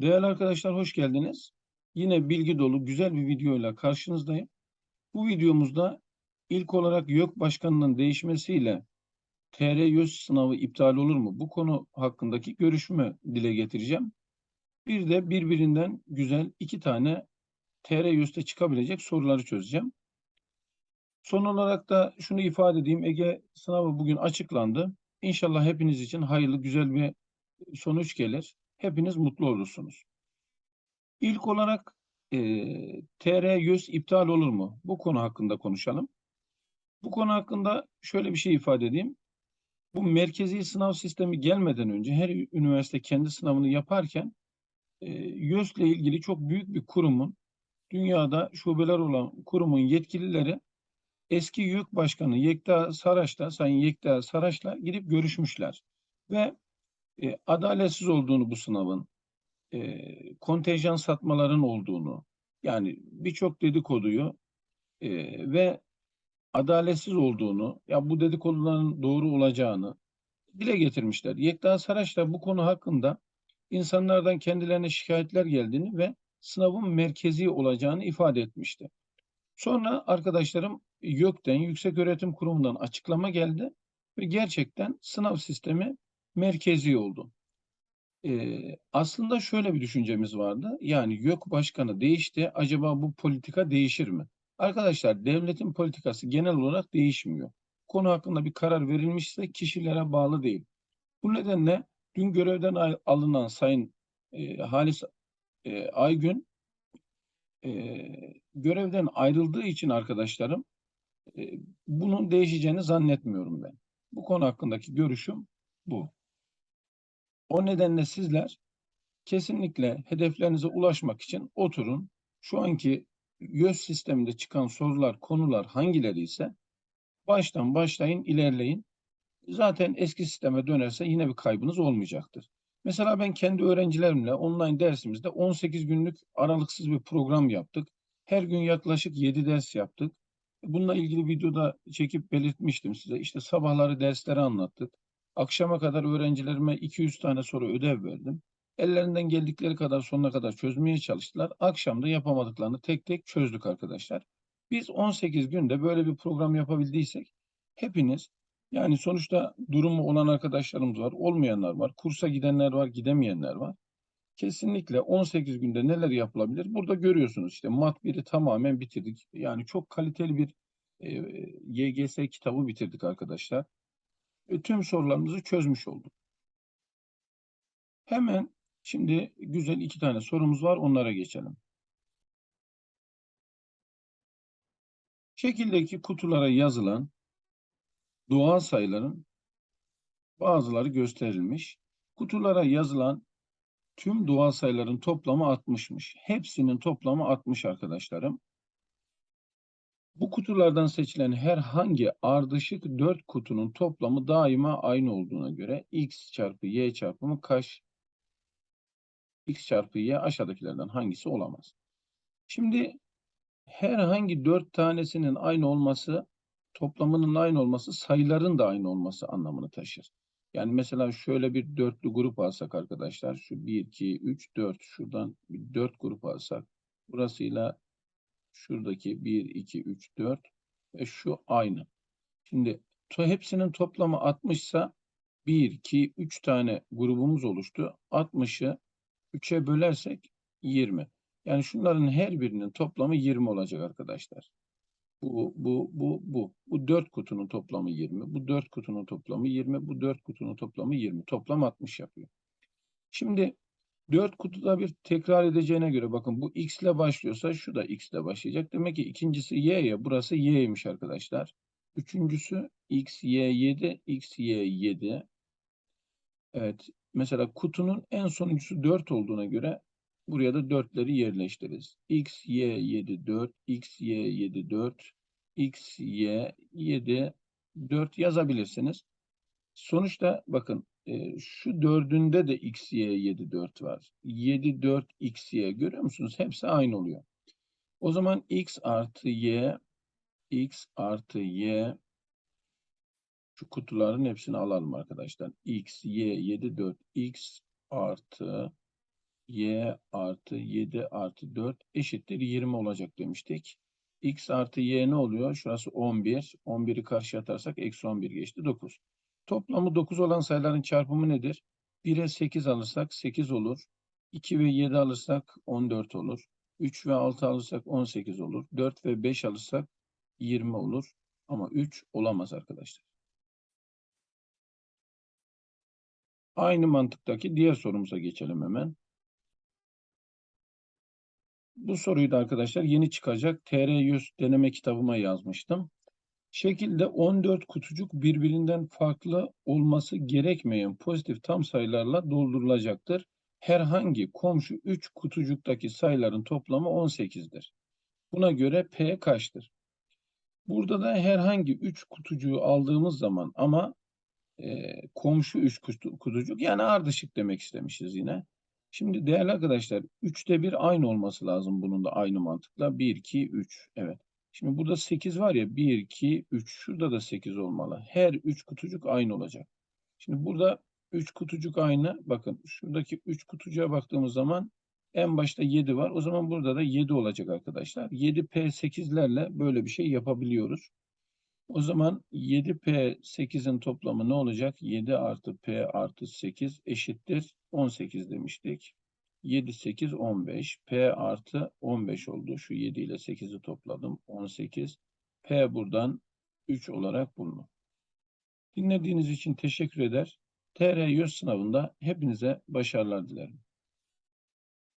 Değerli arkadaşlar hoş geldiniz. Yine bilgi dolu güzel bir videoyla karşınızdayım. Bu videomuzda ilk olarak YÖK Başkanı'nın değişmesiyle TR YÖS sınavı iptal olur mu? Bu konu hakkındaki görüşümü dile getireceğim. Bir de birbirinden güzel iki tane TR YÖS'te çıkabilecek soruları çözeceğim. Son olarak da şunu ifade edeyim. Ege sınavı bugün açıklandı. İnşallah hepiniz için hayırlı güzel bir sonuç gelir. Hepiniz mutlu olursunuz. İlk olarak e, TR 100 iptal olur mu? Bu konu hakkında konuşalım. Bu konu hakkında şöyle bir şey ifade edeyim. Bu merkezi sınav sistemi gelmeden önce her üniversite kendi sınavını yaparken e, YÖS ile ilgili çok büyük bir kurumun dünyada şubeler olan kurumun yetkilileri eski YÖK Başkanı Yekta Saraç'la, Sayın Yekta Saraç'la gidip görüşmüşler. Ve e, adaletsiz olduğunu bu sınavın, e, kontenjan satmaların olduğunu, yani birçok dedikoduyu e, ve adaletsiz olduğunu, ya bu dedikoduların doğru olacağını dile getirmişler. Yekta Saraç da bu konu hakkında insanlardan kendilerine şikayetler geldiğini ve sınavın merkezi olacağını ifade etmişti. Sonra arkadaşlarım YÖK'ten, Yüksek Öğretim Kurumu'ndan açıklama geldi ve gerçekten sınav sistemi merkezi oldu. Ee, aslında şöyle bir düşüncemiz vardı. Yani YÖK başkanı değişti. Acaba bu politika değişir mi? Arkadaşlar devletin politikası genel olarak değişmiyor. Konu hakkında bir karar verilmişse kişilere bağlı değil. Bu nedenle dün görevden al- alınan Sayın e, Halis e, Aygün e, görevden ayrıldığı için arkadaşlarım e, bunun değişeceğini zannetmiyorum ben. Bu konu hakkındaki görüşüm bu. O nedenle sizler kesinlikle hedeflerinize ulaşmak için oturun. Şu anki YÖS sisteminde çıkan sorular, konular hangileri ise baştan başlayın, ilerleyin. Zaten eski sisteme dönerse yine bir kaybınız olmayacaktır. Mesela ben kendi öğrencilerimle online dersimizde 18 günlük aralıksız bir program yaptık. Her gün yaklaşık 7 ders yaptık. Bununla ilgili videoda çekip belirtmiştim size. İşte sabahları dersleri anlattık. Akşama kadar öğrencilerime 200 tane soru ödev verdim. Ellerinden geldikleri kadar sonuna kadar çözmeye çalıştılar. Akşam da yapamadıklarını tek tek çözdük arkadaşlar. Biz 18 günde böyle bir program yapabildiysek hepiniz yani sonuçta durumu olan arkadaşlarımız var, olmayanlar var, kursa gidenler var, gidemeyenler var. Kesinlikle 18 günde neler yapılabilir? Burada görüyorsunuz işte mat 1'i tamamen bitirdik. Yani çok kaliteli bir e, YGS kitabı bitirdik arkadaşlar. Tüm sorularımızı çözmüş olduk. Hemen şimdi güzel iki tane sorumuz var. Onlara geçelim. Şekildeki kutulara yazılan doğal sayıların bazıları gösterilmiş. Kutulara yazılan tüm doğal sayıların toplamı 60'mış. Hepsinin toplamı 60 arkadaşlarım. Bu kutulardan seçilen herhangi ardışık 4 kutunun toplamı daima aynı olduğuna göre x çarpı y çarpımı kaç? x çarpı y aşağıdakilerden hangisi olamaz? Şimdi herhangi 4 tanesinin aynı olması, toplamının aynı olması sayıların da aynı olması anlamını taşır. Yani mesela şöyle bir dörtlü grup alsak arkadaşlar. Şu 1, 2, 3, 4. Şuradan bir 4 grup alsak. Burasıyla şuradaki 1, 2, 3, 4 ve şu aynı. Şimdi to hepsinin toplamı 60 ise 1, 2, 3 tane grubumuz oluştu. 60'ı 3'e bölersek 20. Yani şunların her birinin toplamı 20 olacak arkadaşlar. Bu, bu, bu, bu. Bu 4 kutunun toplamı 20. Bu 4 kutunun toplamı 20. Bu 4 kutunun toplamı 20. Toplam 60 yapıyor. Şimdi 4 kutuda bir tekrar edeceğine göre bakın bu x ile başlıyorsa şu da x ile başlayacak. Demek ki ikincisi y ya burası y'ymiş arkadaşlar. Üçüncüsü x, y, 7, x, y, 7. Evet. Mesela kutunun en sonuncusu 4 olduğuna göre buraya da 4'leri yerleştiririz. x, y, 7, 4, x, y, 7, 4, x, y, 7, 4 yazabilirsiniz. Sonuçta bakın e, şu dördünde de x, y, 7, 4 var. 7, 4, x, y görüyor musunuz? Hepsi aynı oluyor. O zaman x artı y, x artı y şu kutuların hepsini alalım arkadaşlar. x, y, 7, 4, x artı y artı 7 artı 4 eşittir 20 olacak demiştik. x artı y ne oluyor? Şurası 11. 11'i karşıya atarsak eksi 11 geçti 9. Toplamı 9 olan sayıların çarpımı nedir? 1'e 8 alırsak 8 olur. 2 ve 7 alırsak 14 olur. 3 ve 6 alırsak 18 olur. 4 ve 5 alırsak 20 olur. Ama 3 olamaz arkadaşlar. Aynı mantıktaki diğer sorumuza geçelim hemen. Bu soruyu da arkadaşlar yeni çıkacak TR100 deneme kitabıma yazmıştım. Şekilde 14 kutucuk birbirinden farklı olması gerekmeyen pozitif tam sayılarla doldurulacaktır. Herhangi komşu 3 kutucuktaki sayıların toplamı 18'dir. Buna göre P kaçtır? Burada da herhangi 3 kutucuğu aldığımız zaman ama e, komşu 3 kutucuk yani ardışık demek istemişiz yine. Şimdi değerli arkadaşlar 3'te 1 aynı olması lazım bunun da aynı mantıkla. 1, 2, 3. Evet. Şimdi burada 8 var ya 1, 2, 3. Şurada da 8 olmalı. Her 3 kutucuk aynı olacak. Şimdi burada 3 kutucuk aynı. Bakın şuradaki 3 kutucuğa baktığımız zaman en başta 7 var. O zaman burada da 7 olacak arkadaşlar. 7P8'lerle böyle bir şey yapabiliyoruz. O zaman 7P8'in toplamı ne olacak? 7 artı P artı 8 eşittir 18 demiştik. 7, 8, 15. P artı 15 oldu. Şu 7 ile 8'i topladım. 18. P buradan 3 olarak bulunur. Dinlediğiniz için teşekkür eder. TR 100 sınavında hepinize başarılar dilerim.